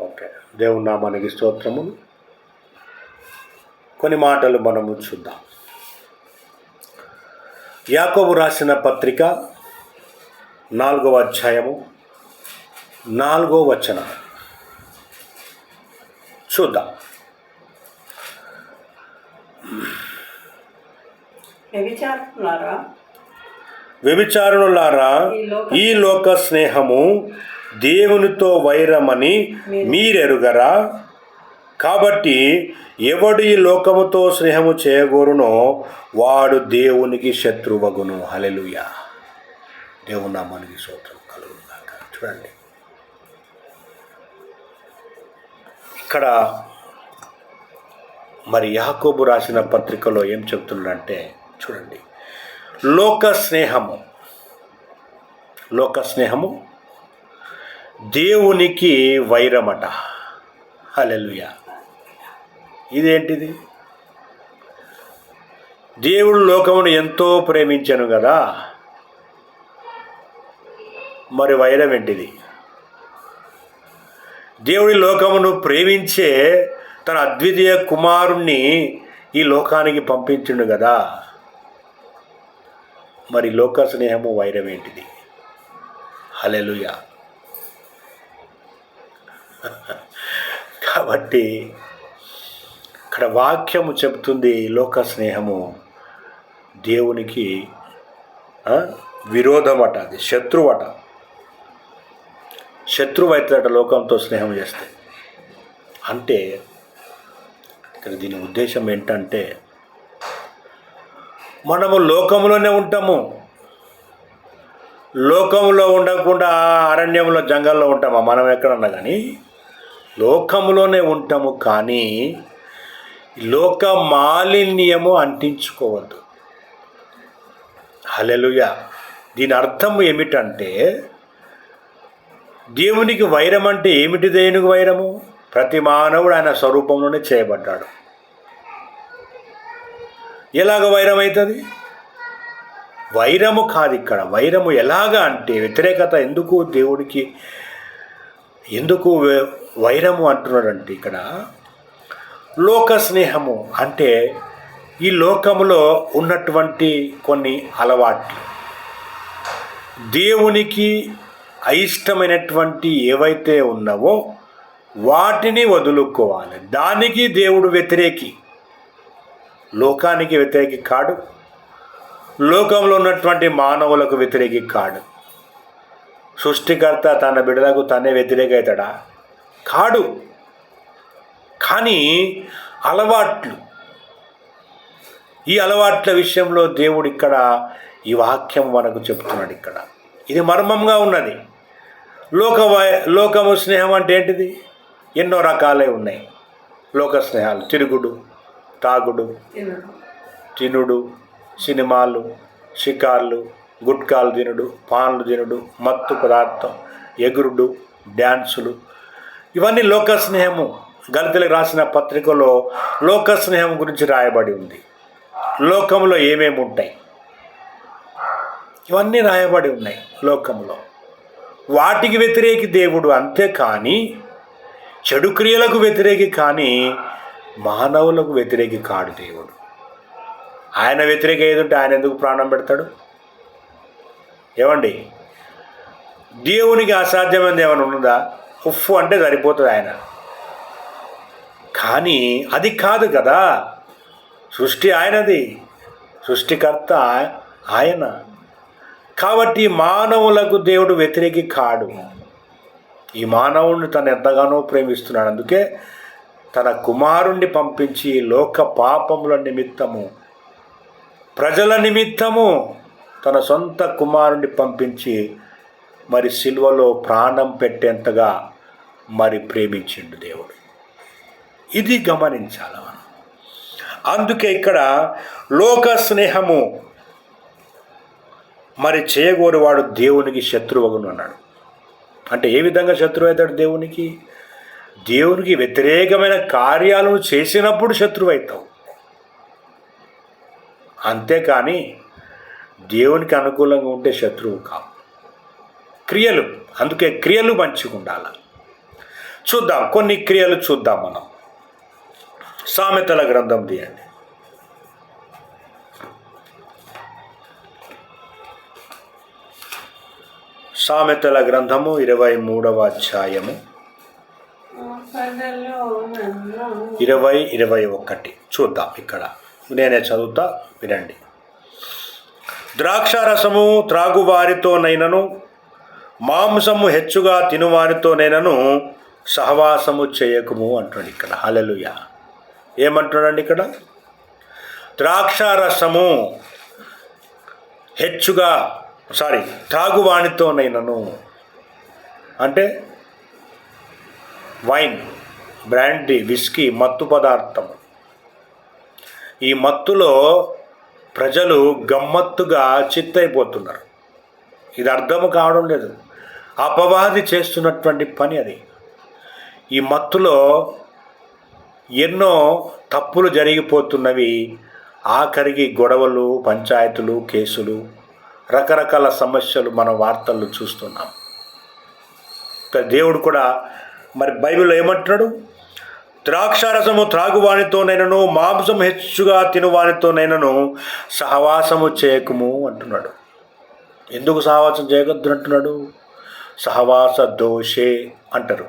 Okay. దేవుని నామానికి స్తోత్రము కొన్ని మాటలు మనము చూద్దాం. యాకోబు రాసిన పత్రిక నాలుగవ అధ్యాయము నాలుగో వచనం. చూద్దాం. వ్యభిచారులారా ఈ లోక స్నేహము దేవునితో వైరమని మీరెరుగరా? కాబట్టి ఎవడు ఈ లోకముతో స్నేహము చేయగోరునో వాడు దేవునికి శత్రువగును. హలెలుయా దేవుని నామానికి సూత్రం చూడండి. ఇక్కడ మరి యాకోబు రాసిన పత్రికలో ఏం చెప్తున్నాడంటే చూడండి. లోక స్నేహము. లోక స్నేహము దేవునికి వైరమట. హలెలుయ ఇదేంటిది? దేవుడు లోకమును ఎంతో ప్రేమించను కదా? మరి వైరం ఏంటిది దేవుడి లోకమును ప్రేమించే తన అద్వితీయ కుమారుణ్ణి ఈ లోకానికి పంపించిండు కదా? మరి లోక స్నేహము వైరం ఏంటిది హలెలుయ కాబట్టి ఇక్కడ వాక్యము చెబుతుంది లోక స్నేహము. దేవునికి విరోధమట అది శత్రువట. శత్రువు అవుతుందట లోకంతో స్నేహం చేస్తే. అంటే ఇక్కడ దీని ఉద్దేశం ఏంటంటే మనము లోకంలోనే ఉంటాము. లోకంలో ఉండకుండా అరణ్యంలో జంగల్లో ఉంటామా? మనం ఎక్కడన్నా కానీ లోకంలోనే ఉంటాము కానీ లోక మాలిన్యము అంటించుకోవద్దు. హలెలుయ దీని అర్థం ఏమిటంటే దేవునికి వైరం అంటే ఏమిటి దేనికి వైరము? ప్రతి మానవుడు ఆయన స్వరూపంలోనే చేయబడ్డాడు. ఎలాగ వైరం అవుతుంది వైరము కాదు ఇక్కడ. వైరము ఎలాగ అంటే వ్యతిరేకత ఎందుకు? దేవుడికి ఎందుకు వైరము అంటున్నాడంటే ఇక్కడ లోక స్నేహము అంటే ఈ లోకములో ఉన్నటువంటి కొన్ని అలవాట్లు. దేవునికి అయిష్టమైనటువంటి ఏవైతే ఉన్నావో వాటిని వదులుకోవాలి. దానికి దేవుడు వ్యతిరేకి. లోకానికి వ్యతిరేకి కాడు. లోకంలో ఉన్నటువంటి మానవులకు వ్యతిరేకి కాడు. సృష్టికర్త తన బిడ్డలకు తనే వ్యతిరేక అవుతాడా కాడు. కానీ అలవాట్లు. ఈ అలవాట్ల విషయంలో దేవుడు ఇక్కడ ఈ వాక్యం మనకు చెప్తున్నాడు ఇక్కడ. ఇది మర్మంగా ఉన్నది. లోక లోకము స్నేహం అంటే ఏంటిది? ఎన్నో రకాలే ఉన్నాయి. లోక స్నేహాలు. తిరుగుడు తాగుడు తినుడు సినిమాలు షికార్లు గుట్కాలు తినుడు పాన్లు తినుడు మత్తు పదార్థం ఎగురుడు డ్యాన్సులు. ఇవన్నీ లోక స్నేహము. గలితలకు రాసిన పత్రికలో లోక స్నేహం గురించి రాయబడి ఉంది. లోకంలో ఏమేమి ఉంటాయి? ఇవన్నీ రాయబడి ఉన్నాయి లోకంలో వాటికి వ్యతిరేకి దేవుడు అంతే కానీ చెడు క్రియలకు వ్యతిరేకి కానీ మానవులకు వ్యతిరేకి కాడు దేవుడు. ఆయన వ్యతిరేక ఏదుంటే ఆయన ఎందుకు ప్రాణం పెడతాడు? ఏమండి? దేవునికి అసాధ్యమైనది ఏమైనా ఉన్నదా ఉఫ్ అంటే సరిపోతుంది ఆయన. కానీ అది కాదు కదా. సృష్టి ఆయనది. సృష్టికర్త ఆయన. కాబట్టి మానవులకు దేవుడు వ్యతిరేకి కాడు. ఈ మానవుడిని తను ఎంతగానో ప్రేమిస్తున్నాడు. అందుకే తన కుమారుణ్ణి పంపించి లోక పాపముల నిమిత్తము ప్రజల నిమిత్తము తన సొంత కుమారుణ్ణి పంపించి మరి సిల్వలో ప్రాణం పెట్టేంతగా మరి ప్రేమించిండు దేవుడు. ఇది గమనించాలి మనం. అందుకే ఇక్కడ లోక స్నేహము మరి చేయగోరువాడు దేవునికి శత్రువగును అన్నాడు. అంటే ఏ విధంగా శత్రువు అవుతాడు దేవునికి? దేవునికి వ్యతిరేకమైన కార్యాలను చేసినప్పుడు శత్రువు అవుతావు. అంతేకాని దేవునికి అనుకూలంగా ఉంటే శత్రువు కావు. క్రియలు అందుకే క్రియలు మంచిగా ఉండాలి. చూద్దాం కొన్ని క్రియలు చూద్దాం మనం. సామెతల గ్రంథం తీయండి సామెతల గ్రంథము ఇరవై మూడవ అధ్యాయము. ఇరవై ఇరవై ఒకటి. చూద్దాం ఇక్కడ. నేనే చదువుతా వినండి. ద్రాక్షారసము త్రాగువారితోనైనను మాంసము హెచ్చుగా తినువారితోనైనను సహవాసము చేయకుము అంటున్నాడు ఇక్కడ. హలలుయ ఏమంటున్నాడండి ఇక్కడ? ద్రాక్షారసము హెచ్చుగా సారీ త్రాగువానితోనైనను. అంటే వైన్ బ్రాండీ విస్కీ మత్తు పదార్థం ఈ మత్తులో ప్రజలు గమ్మత్తుగా చిత్తైపోతున్నారు. ఇది అర్థం కావడం లేదు. అపవాది చేస్తున్నటువంటి పని అది. ఈ మత్తులో ఎన్నో తప్పులు జరిగిపోతున్నవి. ఆఖరికి గొడవలు పంచాయతీలు కేసులు రకరకాల సమస్యలు మన వార్తల్లో చూస్తున్నాం. దేవుడు కూడా మరి బైబిల్లో ఏమంటున్నాడు? ద్రాక్షారసము త్రాగువానితోనైనను మాంసం హెచ్చుగా తినువానితోనైనను సహవాసము చేయకుము అంటున్నాడు. ఎందుకు సహవాసం చేయకూడదు అంటున్నాడు సహవాస దోషే అంటారు.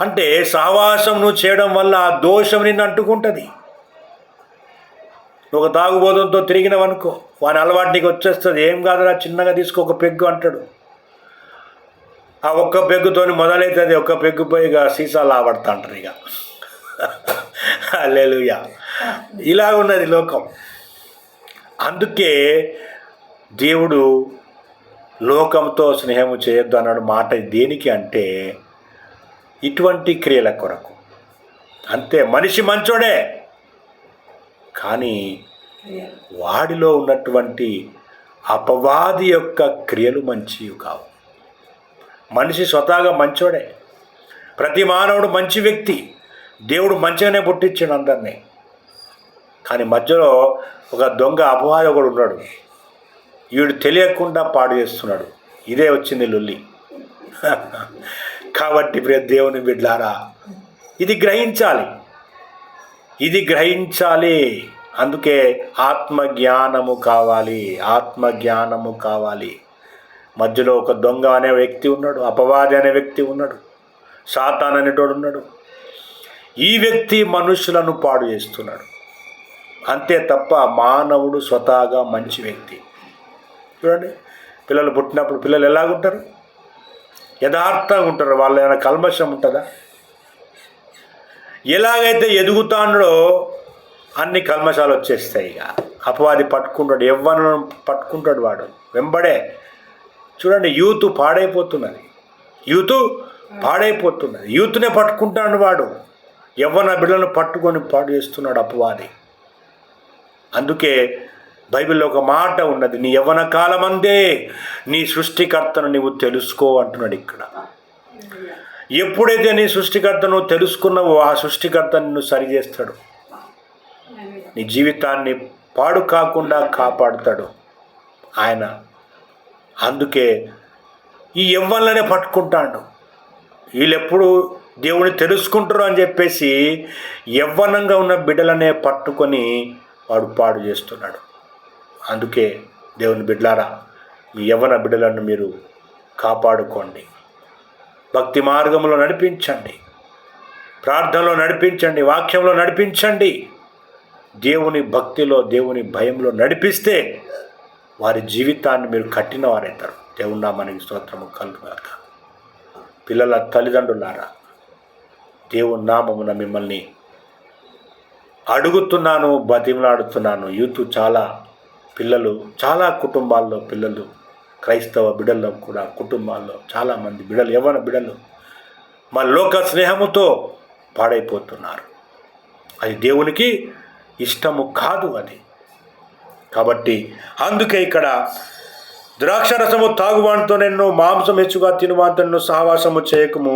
అంటే సహవాసం చేయడం వల్ల ఆ దోషం నిన్ను అంటుకుంటుంది. ఒక తాగుబోధంతో తిరిగినవనుకో వాని అలవాటు నీకు వచ్చేస్తుంది. ఏం కాదురా చిన్నగా తీసుకో ఒక పెగ్గు అంటాడు. ఆ ఒక్క పెగ్గుతోని మొదలవుతుంది ఒక్క పెగ్గుపై ఇక సీసాలు ఆవడతా అంటారు ఇక. లేలుయా ఇలా ఉన్నది లోకం. అందుకే దేవుడు లోకంతో స్నేహము చేయొద్దు అన్నాడు మాట దేనికి అంటే ఇటువంటి క్రియల కొరకు. అంతే మనిషి మంచోడే. కానీ. వాడిలో ఉన్నటువంటి అపవాది యొక్క క్రియలు మంచివి కావు. మనిషి స్వతహాగా మంచోడే. ప్రతి మానవుడు మంచి వ్యక్తి. దేవుడు మంచిగానే పుట్టించాడు అందరినీ. కానీ మధ్యలో ఒక దొంగ అపవాది ఒకడు ఉన్నాడు. వీడు తెలియకుండా పాడు చేస్తున్నాడు. ఇదే వచ్చింది లొల్లి. కాబట్టి ప్రియ దేవుని బిడ్లారా ఇది గ్రహించాలి. ఇది గ్రహించాలి. అందుకే ఆత్మజ్ఞానము కావాలి. ఆత్మజ్ఞానము కావాలి. మధ్యలో ఒక దొంగ అనే వ్యక్తి ఉన్నాడు అపవాది అనే వ్యక్తి ఉన్నాడు సాతాన్ అనేటోడు ఉన్నాడు. ఈ వ్యక్తి మనుషులను పాడు చేస్తున్నాడు. అంతే తప్ప మానవుడు స్వతహాగా మంచి వ్యక్తి. చూడండి పిల్లలు పుట్టినప్పుడు పిల్లలు ఎలాగుంటారు? యథార్థంగా ఉంటారు వాళ్ళ ఏమైనా కల్మషం ఉంటుందా? ఎలాగైతే ఎదుగుతాడో అన్ని కల్మషాలు వచ్చేస్తాయి ఇక. అపవాది పట్టుకుంటాడు ఎవ్వను పట్టుకుంటాడు వాడు. వెంబడే చూడండి యూత్ పాడైపోతున్నది. యూత్ పాడైపోతున్నది. యూత్నే పట్టుకుంటాడు వాడు. యవ్వన బిడ్డలను పట్టుకొని పాడు చేస్తున్నాడు అపవాది. అందుకే బైబిల్లో ఒక మాట ఉన్నది నీ యవ్వన కాలమందే నీ సృష్టికర్తను నీవు తెలుసుకో అంటున్నాడు ఇక్కడ. ఎప్పుడైతే నీ సృష్టికర్తను తెలుసుకున్నావో ఆ సృష్టికర్త నిన్ను సరిచేస్తాడు నీ జీవితాన్ని పాడు కాకుండా కాపాడుతాడు ఆయన. అందుకే ఈ యవ్వన్లనే పట్టుకుంటాడు. వీళ్ళెప్పుడు దేవుని తెలుసుకుంటారు అని చెప్పేసి యవ్వనంగా ఉన్న బిడ్డలనే పట్టుకొని వాడు పాడు చేస్తున్నాడు. అందుకే దేవుని బిడ్డలారా మీ యవ్వన బిడ్డలను మీరు కాపాడుకోండి. భక్తి మార్గంలో నడిపించండి. ప్రార్థనలో నడిపించండి. వాక్యంలో నడిపించండి. దేవుని భక్తిలో దేవుని భయంలో నడిపిస్తే వారి జీవితాన్ని మీరు కట్టిన వారైతారు దేవుని నామానికి స్తోత్రము కలుగుగాక పిల్లల తల్లిదండ్రులారా దేవుని నామమున మిమ్మల్ని అడుగుతున్నాను బతిమలాడుతున్నాను. యూత్ చాలా పిల్లలు చాలా కుటుంబాల్లో పిల్లలు క్రైస్తవ బిడల్లో కూడా కుటుంబాల్లో చాలామంది బిడలు యవ్వన బిడలు మా లోక స్నేహముతో పాడైపోతున్నారు. అది దేవునికి ఇష్టము కాదు అది. కాబట్టి అందుకే ఇక్కడ ద్రాక్షరసము తాగువానితో ఎన్నో మాంసం హెచ్చుగా తినువాంతను సహవాసము చేయకము.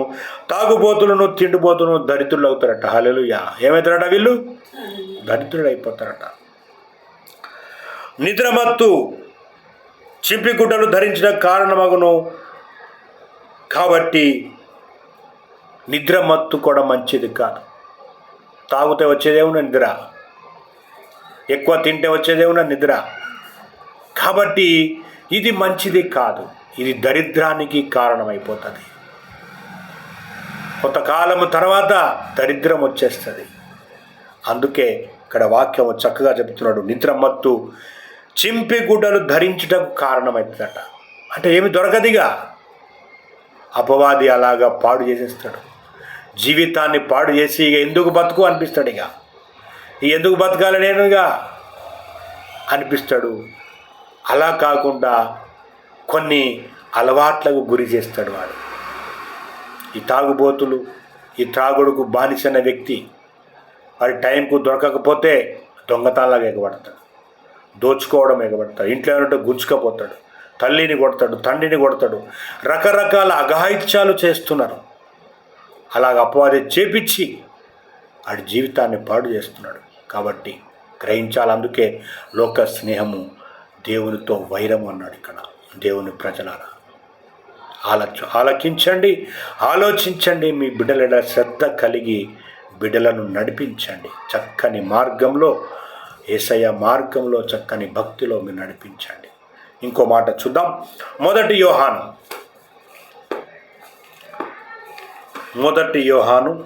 తాగుబోతులను తిండిబోతులను దరిద్రులు అవుతారట హలెలుయా ఏమవుతారట వీళ్ళు? దరిద్రులు అయిపోతారట నిద్రమత్తు చింపిగుడ్డలు ధరించిన కారణమగును. కాబట్టి నిద్ర మత్తు కూడా మంచిది కాదు. తాగితే వచ్చేదేమో నిద్ర. ఎక్కువ తింటే వచ్చేదేమున్న నిద్ర. కాబట్టి ఇది మంచిది కాదు. ఇది దరిద్రానికి కారణమైపోతుంది. కొంతకాలము తర్వాత దరిద్రం వచ్చేస్తుంది. అందుకే ఇక్కడ వాక్యం చక్కగా చెప్తున్నాడు. నిద్ర మత్తు చింపి గుడ్డలు ధరించుటకు కారణమవుతుందట అంటే ఏమి దొరకదిగా? అపవాది అలాగా పాడు చేసేస్తాడు. జీవితాన్ని పాడు చేసి ఇక ఎందుకు బతుకు అనిపిస్తాడు ఇక? ఎందుకు బతకాలి నేనుగా అనిపిస్తాడు. అలా కాకుండా కొన్ని అలవాట్లకు గురి చేస్తాడు వాడు. ఈ తాగుబోతులు ఈ త్రాగుడుకు బానిసైన వ్యక్తి వాడి టైంకు దొరకకపోతే దొంగతనంలాగా ఎగబడతాడు. దోచుకోవడం ఎగబడతాడు. ఇంట్లో ఏమంటే గుంజుకపోతాడు తల్లిని కొడతాడు తండ్రిని కొడతాడు. రకరకాల అఘాయిత్యాలు చేస్తున్నారు. అలాగ అపవాది చేపించి వాడి జీవితాన్ని పాడు చేస్తున్నాడు. కాబట్టి గ్రహించాలి. అందుకే లోక స్నేహము దేవునితో వైరము అన్నాడు ఇక్కడ. దేవుని ప్రజలారా ఆలోచ ఆలకించండి ఆలోచించండి. మీ బిడ్డల శ్రద్ధ కలిగి బిడ్డలను నడిపించండి. చక్కని మార్గంలో ఏసయ్య మార్గంలో చక్కని భక్తిలో మీరు నడిపించండి. ఇంకో మాట చూద్దాం. మొదటి యోహాను. మొదటి యోహాను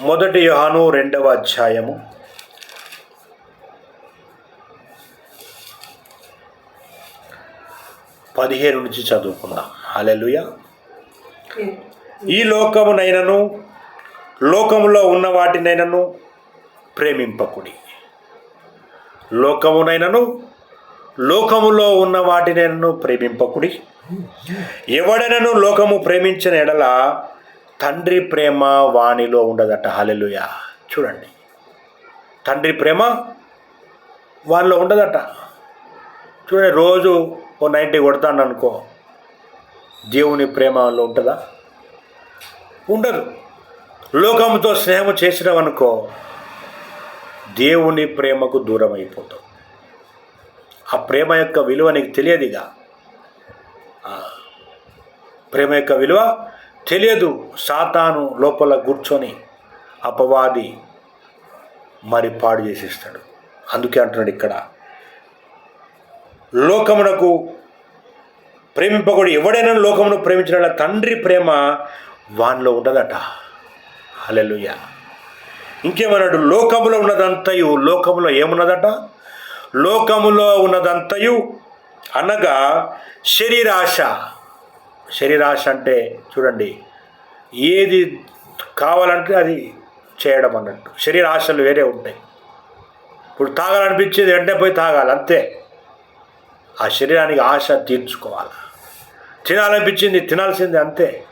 మొదటి యోహాను రెండవ అధ్యాయము. పదిహేను నుంచి చదువుకుందాం. అలెలుయ ఈ లోకమునైనను లోకములో ఉన్న వాటినైనను ప్రేమింపకుడి. లోకమునైనను లోకములో ఉన్న వాటినైనను ప్రేమింపకుడి. ఎవడనను లోకము ప్రేమించిన ఎడల తండ్రి ప్రేమ వాణిలో ఉండదట. హలెలుయ చూడండి. తండ్రి ప్రేమ వానిలో ఉండదట. చూడండి రోజు ఓ నైంటీ కొడతాను అనుకో దేవుని ప్రేమలో ఉంటుందా? ఉండదు. లోకంతో స్నేహం చేసినాం అనుకో దేవుని ప్రేమకు దూరం అయిపోతాం ఆ ప్రేమ యొక్క విలువ నీకు తెలియదుగా ప్రేమ యొక్క విలువ తెలియదు సాతాను లోపల కూర్చొని అపవాది మరి పాడు చేసేస్తాడు. అందుకే అంటున్నాడు ఇక్కడ లోకమునకు ప్రేమింపకూడదు. ఎవడైనా లోకమును ప్రేమించిన తండ్రి ప్రేమ వానిలో ఉండదట అలెలుయ ఇంకేమన్నాడు? లోకములో ఉన్నదంతయు లోకములో ఏమున్నదట? లోకములో ఉన్నదంతయు అనగా శరీరాశ. శరీరాశ అంటే చూడండి ఏది కావాలంటే అది చేయడం అన్నట్టు. శరీర ఆశలు వేరే ఉంటాయి. ఇప్పుడు తాగాలనిపించేది వెంటనే పోయి తాగాలి అంతే. ఆ శరీరానికి ఆశ తీర్చుకోవాలి? తినాలనిపించింది తినాల్సింది అంతే.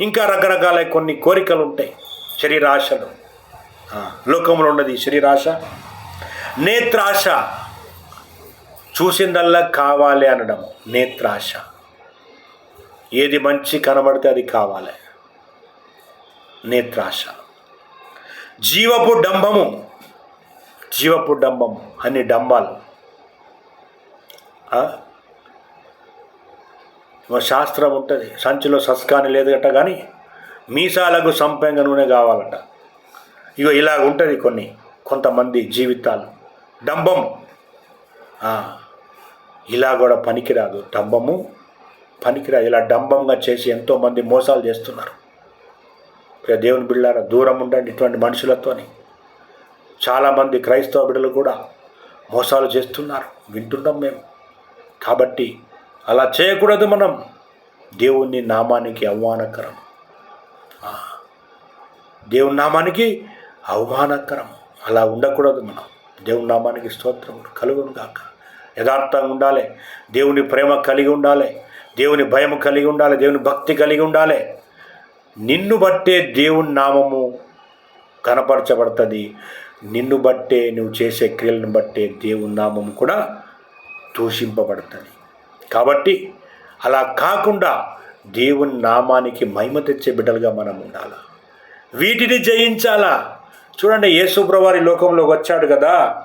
ఇంకా రకరకాల కొన్ని కోరికలు ఉంటాయి శరీరాశలు. లోకంలో ఉన్నది శరీరాశ. నేత్రాశ. చూసిందల్లా కావాలి అనడం నేత్రాశ. ఏది మంచి కనబడితే అది కావాలి. నేత్రాశ. జీవపు డంబము. జీవపు డంబము అన్ని డంబాలు. శాస్త్రం ఉంటుంది. సంచిలో సస్కాని లేదు గట్ట కానీ మీసాలకు సంపెంగ నూనె కావాలట. ఇగో ఇలాగ ఉంటుంది కొన్ని కొంతమంది జీవితాలు. డంబం ఇలా కూడా పనికిరాదు. డంబము పనికిరా ఇలా డంబంగా చేసి ఎంతోమంది మోసాలు చేస్తున్నారు. ప్రియ దేవుని బిళ్ళారా దూరం ఉండండి ఇటువంటి మనుషులతోని. చాలామంది క్రైస్తవ బిడ్డలు కూడా మోసాలు చేస్తున్నారు. వింటున్నాం మేము. కాబట్టి అలా చేయకూడదు మనం. దేవుని నామానికి అవమానకరం దేవుని నామానికి అవమానకరం అలా ఉండకూడదు మనం. దేవుని నామానికి స్తోత్రం కలుగును కాక యథార్థంగా ఉండాలి. దేవుని ప్రేమ కలిగి ఉండాలి. దేవుని భయం కలిగి ఉండాలి దేవుని భక్తి కలిగి ఉండాలి. నిన్ను బట్టే దేవుని నామము కనపరచబడుతుంది. నిన్ను బట్టే నువ్వు చేసే క్రియలను బట్టే దేవుని నామము కూడా దూషింపబడుతుంది. కాబట్టి అలా కాకుండా దేవుని నామానికి మహిమ తెచ్చే బిడ్డలుగా మనం ఉండాలి? వీటిని జయించాలా? చూడండి యేసుప్రవారి లోకంలోకి వచ్చాడు కదా.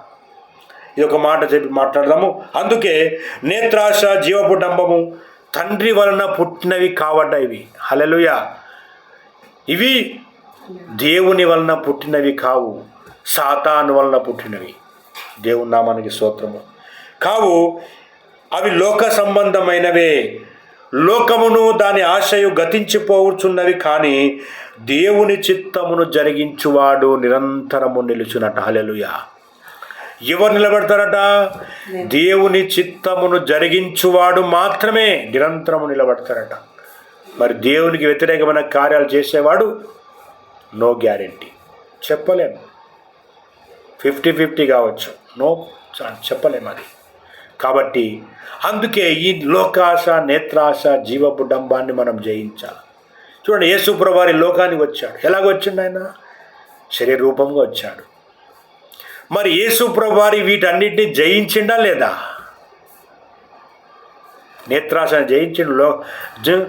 ఇది ఒక మాట చెప్పి మాట్లాడదాము. అందుకే నేత్రాశ జీవపు డంబము తండ్రి వలన పుట్టినవి కావట ఇవి? హలెలుయ ఇవి దేవుని వలన పుట్టినవి కావు సాతాను వలన పుట్టినవి. దేవుని నామానికి స్తోత్రము. కావు అవి లోక సంబంధమైనవే. లోకమును దాని ఆశయు గతించిపోవచ్చున్నవి కానీ దేవుని చిత్తమును జరిగించువాడు నిరంతరము నిలుచునట. హలెలుయా ఎవరు నిలబడతారట? దేవుని చిత్తమును జరిగించువాడు మాత్రమే నిరంతరము నిలబడతారట. మరి దేవునికి వ్యతిరేకమైన కార్యాలు చేసేవాడు నో గ్యారెంటీ. చెప్పలేము. ఫిఫ్టీ ఫిఫ్టీ కావచ్చు. నో చెప్పలేము అది. కాబట్టి అందుకే ఈ లోకాశ నేత్రాశ జీవపు డంబాన్ని మనం జయించాలి. చూడండి యేసుప్రభు వారి లోకానికి వచ్చాడు. ఎలాగ వచ్చిండు ఆయన? శరీర రూపంగా వచ్చాడు. మరి యేసుప్రభు వారి వీటన్నిటిని జయించిండా లేదా? నేత్రాసన జయించిండు లో జ-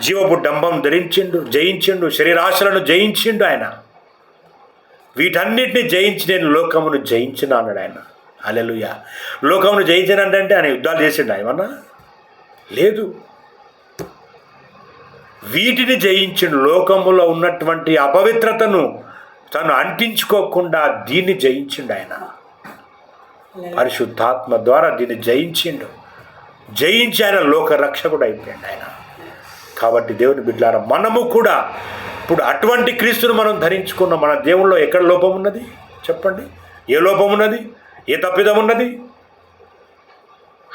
జీవపు డంబం ధరించిండు జయించిండు శరీరాశలను జయించిండు ఆయన. వీటన్నిటిని జయించి నేను లోకమును జయించిన అన్నాడు ఆయన. అలెలుయ లోకమును జయించినంటే ఆయన యుద్ధాలు చేసిండు ఏమన్నా? లేదు. వీటిని జయించిండు లోకములో ఉన్నటువంటి అపవిత్రతను తను అంటించుకోకుండా దీన్ని జయించిండు ఆయన. పరిశుద్ధాత్మ ద్వారా దీన్ని జయించిండు. జయించి ఆయన లోక రక్షకుడు అయిపోయాడు ఆయన. కాబట్టి దేవుని బిడ్డారా మనము కూడా ఇప్పుడు అటువంటి క్రీస్తును మనం ధరించుకున్న మన దేవుల్లో ఎక్కడ లోపం ఉన్నది? చెప్పండి. ఏ లోపం ఉన్నది? ఏ తప్పిదం ఉన్నది?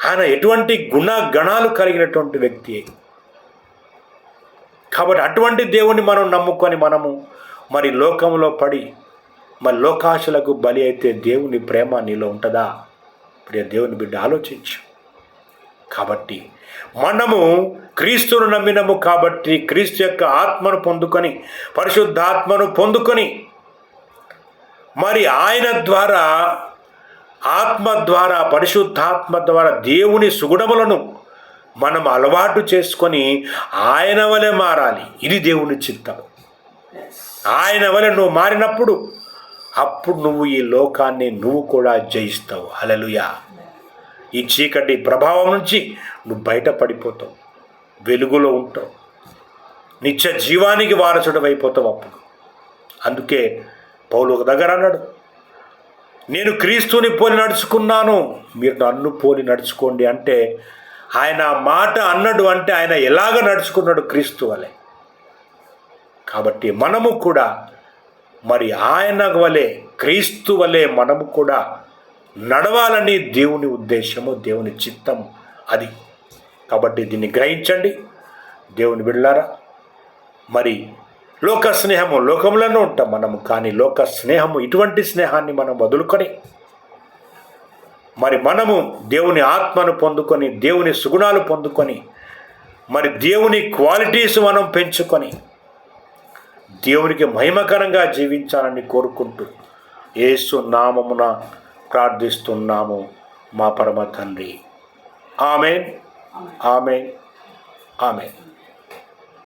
ఆయన ఎటువంటి గుణ గణాలు కలిగినటువంటి వ్యక్తి. కాబట్టి అటువంటి దేవుని మనం నమ్ముకొని మనము మరి లోకంలో పడి మరి లోకాశలకు బలి అయితే దేవుని ప్రేమ నీలో ఉంటుందా? ప్రియ దేవుని బిడ్డ ఆలోచించు. కాబట్టి మనము క్రీస్తును నమ్మినము కాబట్టి క్రీస్తు యొక్క ఆత్మను పొందుకొని పరిశుద్ధాత్మను పొందుకొని మరి ఆయన ద్వారా ఆత్మ ద్వారా పరిశుద్ధాత్మ ద్వారా దేవుని సుగుణములను మనం అలవాటు చేసుకొని ఆయన వలె మారాలి. ఇది దేవుని చిత్తం. ఆయన వలె నువ్వు మారినప్పుడు అప్పుడు నువ్వు ఈ లోకాన్ని నువ్వు కూడా జయిస్తావు. హలలుయా ఈ చీకటి ప్రభావం నుంచి నువ్వు బయటపడిపోతావు. వెలుగులో ఉంటావు. నిత్య జీవానికి వారసుడు అయిపోతావు అప్పుడు. అందుకే పౌలు ఒక దగ్గర అన్నాడు నేను క్రీస్తుని పోలి నడుచుకున్నాను. మీరు నన్ను పోలి నడుచుకోండి. అంటే ఆయన మాట అన్నాడు అంటే ఆయన ఎలాగ నడుచుకున్నాడు క్రీస్తు వలె? కాబట్టి మనము కూడా మరి ఆయన వలె క్రీస్తు వలె మనము కూడా నడవాలని దేవుని ఉద్దేశము దేవుని చిత్తం అది. కాబట్టి దీన్ని గ్రహించండి. దేవుని బిళ్ళారా మరి లోక స్నేహము లోకంలోనే ఉంటాం మనము కానీ లోక స్నేహము ఇటువంటి స్నేహాన్ని మనం వదులుకొని మరి మనము దేవుని ఆత్మను పొందుకొని దేవుని సుగుణాలు పొందుకొని మరి దేవుని క్వాలిటీస్ మనం పెంచుకొని దేవునికి మహిమకరంగా జీవించాలని కోరుకుంటూ యేసు నామమున ప్రార్థిస్తున్నాము మా పరమ తండ్రి. ఆమెన్. ఆమెన్. ఆమెన్.